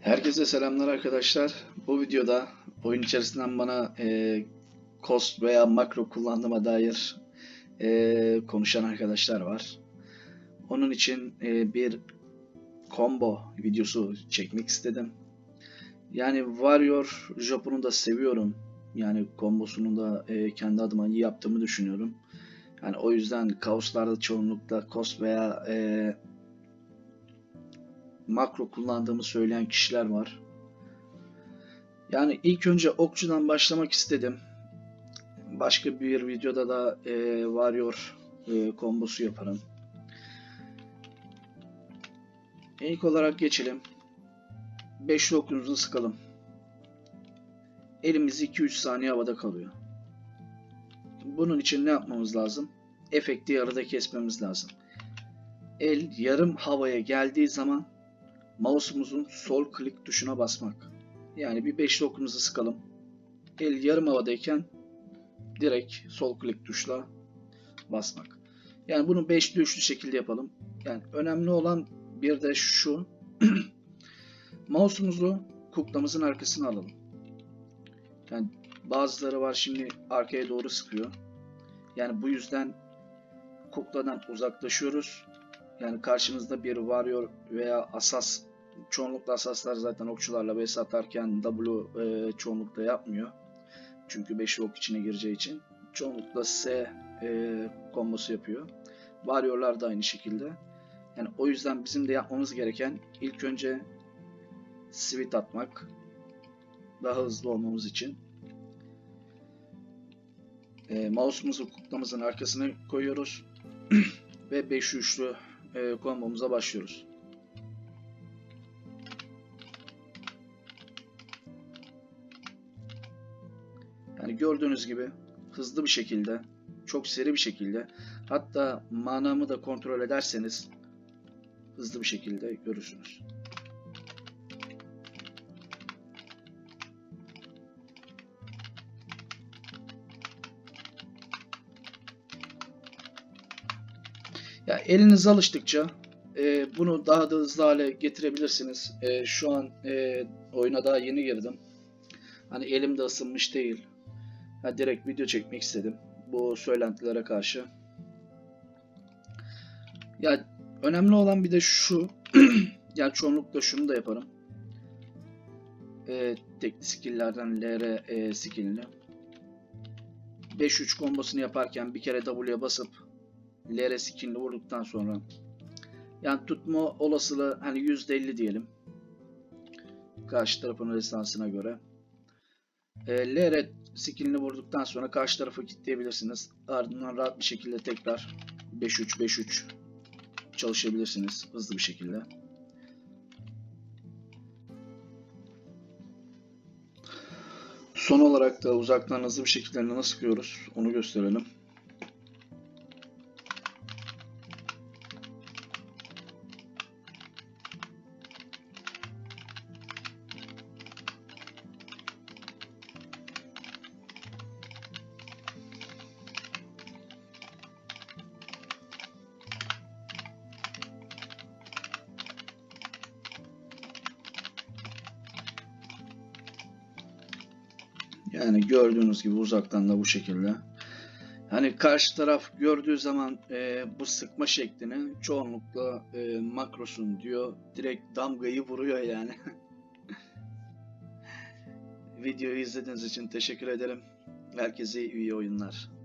Herkese selamlar arkadaşlar. Bu videoda oyun içerisinden bana e, cost veya makro kullandığıma dair e, konuşan arkadaşlar var. Onun için e, bir combo videosu çekmek istedim. Yani Warrior Japon'u da seviyorum. Yani kombosunu da e, kendi adıma iyi yaptığımı düşünüyorum. Yani o yüzden kaoslarda çoğunlukla cost veya e, makro kullandığımı söyleyen kişiler var. Yani ilk önce okçudan başlamak istedim. Başka bir videoda da e, Warrior e, kombosu yaparım. İlk olarak geçelim. 5'li okumuzu sıkalım. Elimiz 2-3 saniye havada kalıyor. Bunun için ne yapmamız lazım? Efekti yarıda kesmemiz lazım. El yarım havaya geldiği zaman mouse'umuzun sol klik tuşuna basmak. Yani bir beşli okumuzu sıkalım. El yarım havadayken direkt sol klik tuşla basmak. Yani bunu beşli üçlü şekilde yapalım. Yani önemli olan bir de şu. mouse'umuzu kuklamızın arkasına alalım. Yani bazıları var şimdi arkaya doğru sıkıyor. Yani bu yüzden kukladan uzaklaşıyoruz. Yani karşımızda bir varıyor veya asas çoğunlukla asaslar zaten okçularla vs atarken W e, çoğunlukla yapmıyor. Çünkü 5 ok içine gireceği için. Çoğunlukla S e, kombosu yapıyor. Varyorlar da aynı şekilde. Yani o yüzden bizim de yapmamız gereken ilk önce switch atmak. Daha hızlı olmamız için. E, mouse'umuzu kuklamızın arkasına koyuyoruz. Ve 5 üçlü e, kombomuza başlıyoruz. Yani gördüğünüz gibi hızlı bir şekilde, çok seri bir şekilde, hatta manamı da kontrol ederseniz hızlı bir şekilde görürsünüz. Ya eliniz alıştıkça e, bunu daha da hızlı hale getirebilirsiniz. E, şu an e, oyuna daha yeni girdim. Hani elim de ısınmış değil. Ha, direkt video çekmek istedim. Bu söylentilere karşı. Ya önemli olan bir de şu. yani çoğunlukla şunu da yaparım. E, tekli skill'lerden LR e, skill'ini. 5-3 kombosunu yaparken bir kere W'ye basıp LR skill'ini vurduktan sonra yani tutma olasılığı hani %50 diyelim. Karşı tarafın restansına göre. E, LR skill'ini vurduktan sonra karşı tarafı kilitleyebilirsiniz. Ardından rahat bir şekilde tekrar 5-3 5-3 çalışabilirsiniz hızlı bir şekilde. Son olarak da uzaktan hızlı bir şekilde nasıl sıkıyoruz onu gösterelim. Yani gördüğünüz gibi uzaktan da bu şekilde. Hani karşı taraf gördüğü zaman e, bu sıkma şeklini çoğunlukla e, makrosun diyor. Direkt damgayı vuruyor yani. Videoyu izlediğiniz için teşekkür ederim. Herkese iyi oyunlar.